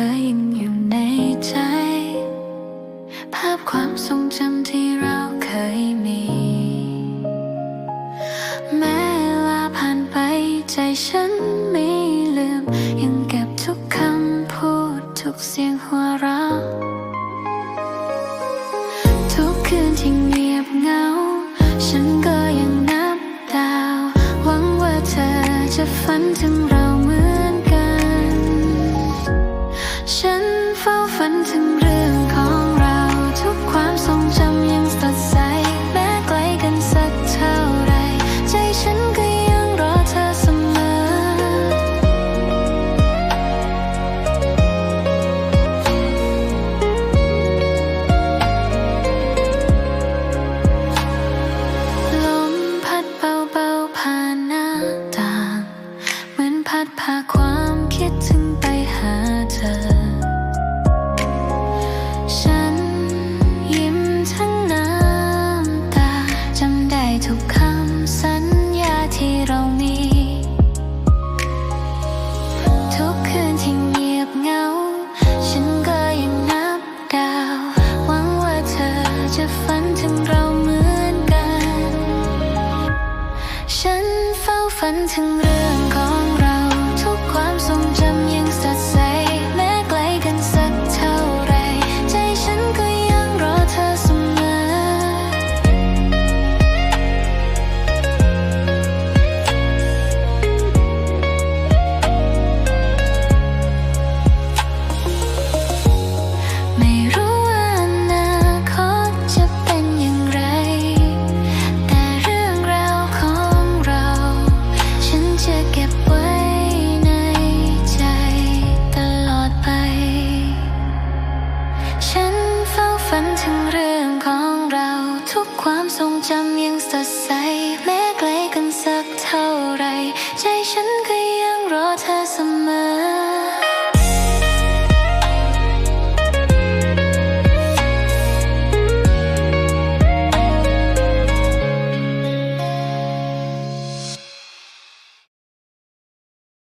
ธอยังอยู่ในใจ ภาพความทรงจำที่เราเคยมี แม้ว่าผ่านไปใจฉันไม่ลืม ยังเก็บทุกคำพูดทุกเสียงหัวเราะทุกคืนที่เงียบเงา ฉันก็ยังนับดาว หวังว่าเธอจะฝันถึงเรา พาความคิดถึงไปหาเธอ ฉันยิ้มทั้งน้ำตา จำได้ทุกคำสัญญาที่เรามี ทุกคืนที่เงียบเหงา ฉันก็ยังนับดาว หวังว่าเธอจะฝันถึงเราเหมือนกัน ฉันเฝ้าฝันถึงเรื่อง ทุก ความทรงจำยังสดใส แม้ไกลกันสักเท่าไร ใจฉันก็ยังรอเธอเสมอ